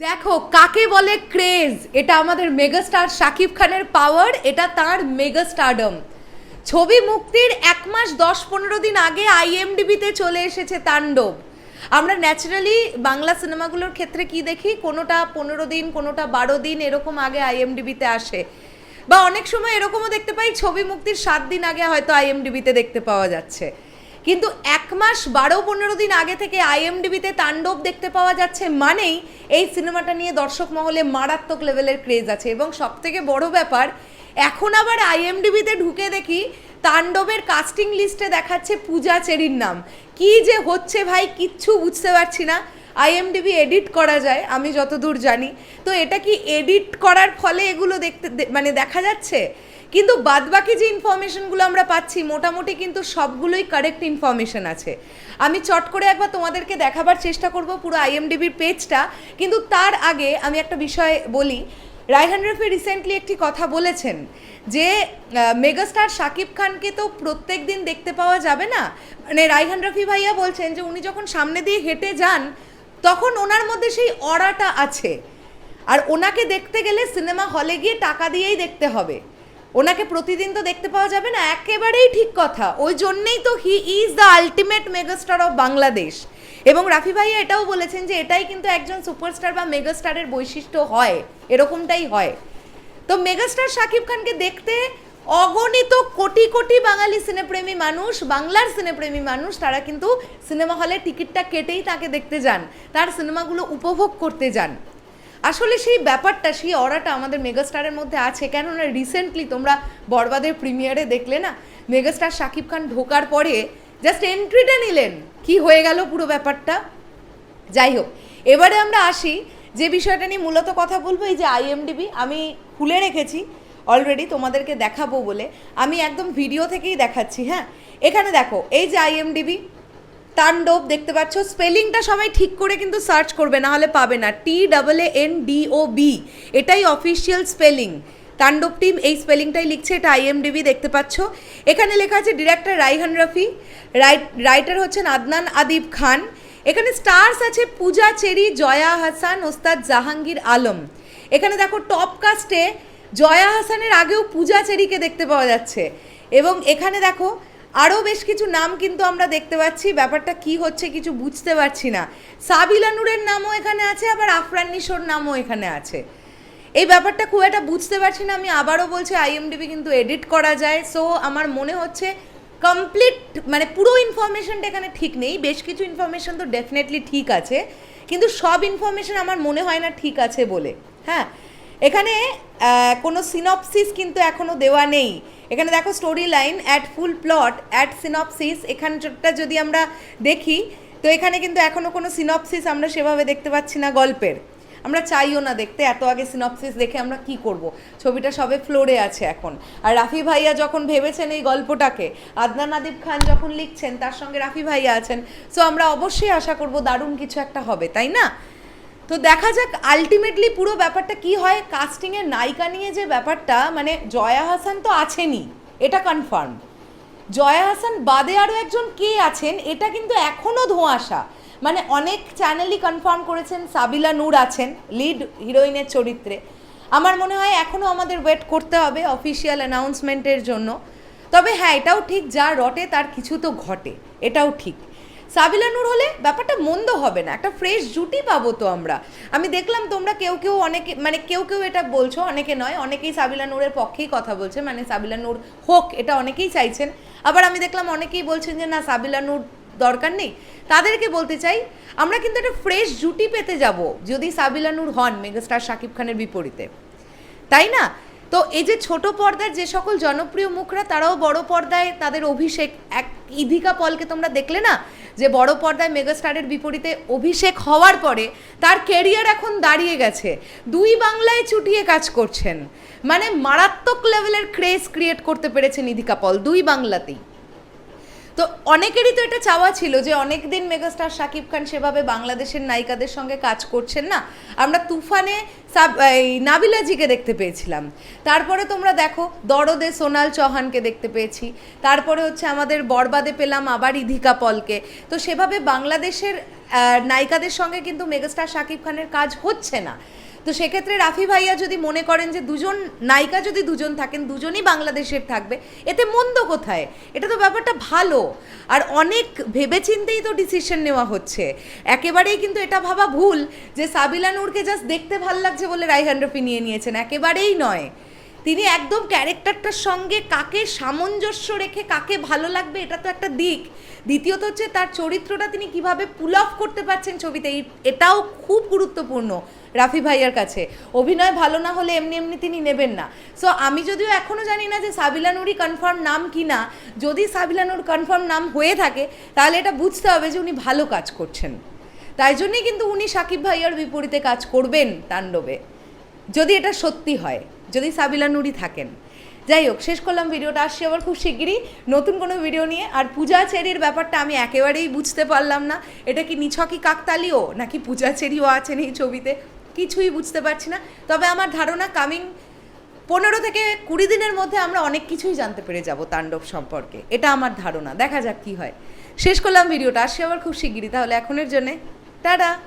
দেখো, কাকে বলে ক্রেজ এটা আমাদের মেগাস্টার শাকিব খানের পাওয়ার এটা তার মেগাস্টারডম ছবি মুক্তির এক মাস দশ পনেরো দিন আগে আইএমডিবিতে চলে এসেছে তাণ্ডব। আমরা ন্যাচারালি বাংলা সিনেমাগুলোর ক্ষেত্রে কি দেখি? কোনোটা পনেরো দিন, কোনোটা বারো দিন, এরকম আগে আইএমডিবিতে আসে। বা অনেক সময় এরকমও দেখতে পাই, ছবি মুক্তির সাত দিন আগে হয়তো আইএমডিবিতে দেখতে পাওয়া যাচ্ছে। কিন্তু এক মাস বারো পনেরো দিন আগে থেকে আইএমডিবিতে তাণ্ডব দেখতে পাওয়া যাচ্ছে মানেই এই সিনেমাটা নিয়ে দর্শক মহলে মারাত্মক লেভেলের ক্রেজ আছে। এবং সব থেকে বড় ব্যাপার, এখন আবার আইএমডিবিতে ঢুকে দেখি তাণ্ডবের কাস্টিং লিস্টে দেখাচ্ছে পূজা চেরির নাম। কি যে হচ্ছে ভাই, কিচ্ছু বুঝতে পারছি না। আইএমডিবি এডিট করা যায়, আমি যতদূর জানি। তো এটা কি এডিট করার ফলে এগুলো দেখতে মানে দেখা যাচ্ছে? কিন্তু বাদবাকি যে ইনফরমেশনগুলো আমরা পাচ্ছি, মোটামুটি কিন্তু সবগুলোই কারেক্ট ইনফরমেশন আছে। আমি চট করে একবার তোমাদেরকে দেখাবার চেষ্টা করব পুরো আইএমডিবির পেজটা কিন্তু তার আগে আমি একটা বিষয় বলি, রায়হান রফি রিসেন্টলি একটি কথা বলেছেন যে মেগাস্টার শাকিব খানকে তো প্রত্যেক দিন দেখতে পাওয়া যাবে না। মানে রায়হান রফি ভাইয়া বলছেন যে, উনি যখন সামনে দিয়ে হেঁটে যান, তখন ওনার মধ্যে সেই অরাটা আছে। আর ওনাকে দেখতে গেলে সিনেমা হলে গিয়ে টাকা দিয়েই দেখতে হবে। ওনাকে প্রতিদিন তো দেখতে পাওয়া যাবে না, একেবারেই ঠিক কথা। ওই জন্যেই তো he is the ultimate megastar of Bangladesh. এবং রাফি ভাইয়া এটাও বলেছেন যে এটাই কিন্তু একজন সুপারস্টার বা মেগাস্টারের বৈশিষ্ট্য হয়, এরকমটাই হয়। তো মেগাস্টার শাকিব খানকে দেখতে অগণিত কোটি কোটি বাঙালি সিনেপ্রেমী মানুষ, বাংলার সিনেপ্রেমী মানুষ, তারা কিন্তু সিনেমা হলে টিকিটটা কেটেই তাকে দেখতে যান, তার সিনেমাগুলো উপভোগ করতে যান। আসলে সেই ব্যাপারটা, সেই অরাটা আমাদের মেগাস্টারের মধ্যে আছে। কেননা রিসেন্টলি তোমরা বরবাদের প্রিমিয়ারে দেখলে না, মেগাস্টার শাকিব খান ঢোকার পরে জাস্ট এন্ট্রিটা নিলেন। কি হয়ে গেল পুরো ব্যাপারটা? যাই হোক, এবারে আমরা আসি যে বিষয়টা নিয়ে মূলত কথা বলব, এই যে আইএমডিবি আমি খুলে রেখেছি অলরেডি তোমাদেরকে দেখাবো বলে। আমি একদম ভিডিও থেকেই দেখাচ্ছি হ্যাঁ? এখানে দেখো, এই যে আইএমডিবি তাণ্ডব দেখতে পাচ্ছ। স্পেলিংটা সবাই ঠিক করে কিন্তু সার্চ করবে না হলে পাবে না। T double A N D O B এটাই অফিসিয়াল স্পেলিং তাণ্ডব টিম এই স্পেলিংটাই লিখছে, এটা আইএমডিবি দেখতে পাচ্ছ। এখানে লেখা আছে director Raihan Rafi write writer হচ্ছেন আদনান আদিব খান। এখানে স্টার্স আছে পূজা চেরি, জয়া হাসান, ওস্তাদ জাহাঙ্গীর আলম। এখানে দেখো টপ কাস্টে জয়া হাসানের আগেও পূজা চেরিকে দেখতে পাওয়া যাচ্ছে। এবং এখানে দেখো আরও বেশ কিছু নাম কিন্তু আমরা দেখতে পাচ্ছি। ব্যাপারটা কি হচ্ছে কিছু বুঝতে পারছি না। সাবিলা নূরের নামও এখানে আছে, আবার আফরান নিশোর নামও এখানে আছে। এই ব্যাপারটা খুব একটা বুঝতে পারছি না। আমি আবারও বলছি আইএমডিবি কিন্তু এডিট করা যায়। সো আমার মনে হচ্ছে কমপ্লিট মানে পুরো ইনফরমেশনটা এখানে ঠিক নেই। বেশ কিছু ইনফরমেশন তো ডেফিনেটলি ঠিক আছে। কিন্তু সব ইনফরমেশন আমার মনে হয় না ঠিক আছে বলে। হ্যাঁ? এখানে কোনো সিনপসিস কিন্তু এখনও দেওয়া নেই। এখানে দেখো storyline at full plot at synopsis এখানটা যদি আমরা দেখি, তো এখানে কিন্তু এখনও কোনো সিনপসিস আমরা সেভাবে দেখতে পাচ্ছি না গল্পের। আমরা চাইও না দেখতে, এত আগে সিনপসিস দেখে আমরা কি করব? ছবিটা সবে ফ্লোরে আছে এখন। আর রাফি ভাইয়া যখন ভেবেছেন এই গল্পটাকে, আদনান আদিব খান যখন লিখছেন, তার সঙ্গে রাফি ভাইয়া আছেন। সো আমরা অবশ্যই আশা করব দারুণ কিছু একটা হবে, তাই না? তো দেখা যাক আলটিমেটলি পুরো ব্যাপারটা কি হয়? কাস্টিংয়ের নায়িকা নিয়ে যে ব্যাপারটা মানে জয়া হাসান তো আছেনই, এটা কনফার্ম জয়া হাসান বাদে আরও একজন কে আছেন, এটা কিন্তু এখনও ধোঁয়াশা। মানে অনেক চ্যানেলই কনফার্ম করেছেন, সাবিলা নূর আছেন লিড হিরোইনের চরিত্রে। আমার মনে হয় এখনও আমাদের ওয়েট করতে হবে অফিসিয়াল অ্যানাউন্সমেন্টের জন্য। তবে হ্যাঁ এটাও ঠিক, যা রটে তার কিছু তো ঘটে, এটাও ঠিক। সাবিলা নূর হলে ব্যাপারটা মন্দ হবে না, একটা ফ্রেশ জুটি পাবো তো আমরা। আমি দেখলাম তোমরা কেউ কেউ অনেকে মানে কেউ কেউ এটা বলছো, অনেকে নয়, অনেকেই সাবিলা নূরের পক্ষেই কথা বলছে মানে সাবিলা নূর হোক, এটা অনেকেই চাইছেন। আবার আমি দেখলাম অনেকেই বলছেন যে, না, সাবিলা নূর দরকার নেই। তাদেরকে বলতে চাই, আমরা কিন্তু একটা ফ্রেশ জুটি পেতে যাব, যদি সাবিলা নূর হন মেগাস্টার শাকিব খানের বিপরীতে। তাই না? তো এই যে ছোট পর্দার যে সকল জনপ্রিয় মুখরা, তারাও বড় পর্দায় তাদের অভিষেক, এক ইধিকা পলকে তোমরা দেখলে না যে বড় পর্দায় মেগাস্টারের বিপরীতে অভিষেক হওয়ার পরে তার কেরিয়ার এখন দাঁড়িয়ে গেছে। দুই বাংলায় চুটিয়ে কাজ করছেন। মানে মারাত্মক লেভেলের ক্রেজ ক্রিয়েট করতে পেরেছেন নিধিকা পল, দুই বাংলাতেই। তো অনেকেরই তো এটা চাওয়া ছিল যে অনেক দিন মেগাস্টার শাকিব খান সেভাবে বাংলাদেশের নায়িকাদের সঙ্গে কাজ করছেন না। আমরা তুফানে সাব এই নাবিলাজিকে দেখতে পেয়েছিলাম। তারপরে তোমরা দেখো, দরদে সোনাল চৌহানকে দেখতে পেয়েছি। তারপরে হচ্ছে আমাদের বরবাদে পেলাম আবার ইধিকা পলকে। তো সেভাবে বাংলাদেশের নায়িকাদের সঙ্গে কিন্তু মেগাস্টার শাকিব খানের কাজ হচ্ছে না। তো সেক্ষেত্রে রাফি ভাইয়া যদি মনে করেন যে দুজন নায়িকা যদি দুজন থাকেন, দুজনই বাংলাদেশের থাকবে, এতে মন্দ কোথায়? এটা তো ব্যাপারটা ভালো। আর অনেক ভেবেচিন্তেই তো ডিসিশন নেওয়া হচ্ছে। একেবারেই কিন্তু এটা ভাবা ভুল যে সাবিলা নূরকে জাস্ট দেখতে ভালো লাগছে বলে রাইহান রফি নিয়ে নিয়েছেন। একেবারেই নয়। তিনি একদম ক্যারেক্টারটার সঙ্গে কাকে সামঞ্জস্য রেখে কাকে ভালো লাগবে, এটা তো একটা দিক। দ্বিতীয়ত হচ্ছে তার চরিত্রটা তিনি কীভাবে পুল অফ করতে পারছেন ছবিতে এটাও খুব গুরুত্বপূর্ণ রাফি ভাইয়ার কাছে। অভিনয় ভালো না হলে এমনি এমনি তিনি নেবেন না। সো আমি যদিও এখনও জানি না যে সাবিলা নুরি কনফার্ম নাম কি না যদি সাবিলা নুর কনফার্ম নাম হয়ে থাকে, তাহলে এটা বুঝতে হবে যে উনি ভালো কাজ করছেন। তাই জন্যই কিন্তু উনি সাকিব ভাইয়ার বিপরীতে কাজ করবেন তাণ্ডবে। যদি এটা সত্যি হয়। যদি সাবিলা নুরি থাকেন। যাই হোক, শেষ করলাম ভিডিওটা, আসছি আবার খুব শিগগিরই নতুন কোনো ভিডিও নিয়ে। আর পূজা চেরির ব্যাপারটা আমি একেবারেই বুঝতে পারলাম না। এটা কি নিছকি কাকতালিও নাকি পূজা চেরিও আছেন এই ছবিতে? কিছুই বুঝতে পারছি না। তবে আমার ধারণা কামিং পনেরো থেকে কুড়ি দিনের মধ্যে আমরা অনেক কিছুই জানতে পেরে যাব তাণ্ডব সম্পর্কে। এটা আমার ধারণা। দেখা যাক কি হয়। শেষ করলাম ভিডিওটা, আসছি আবার খুব শিগগিরই। তাহলে এখনের জন্যে, টাটা!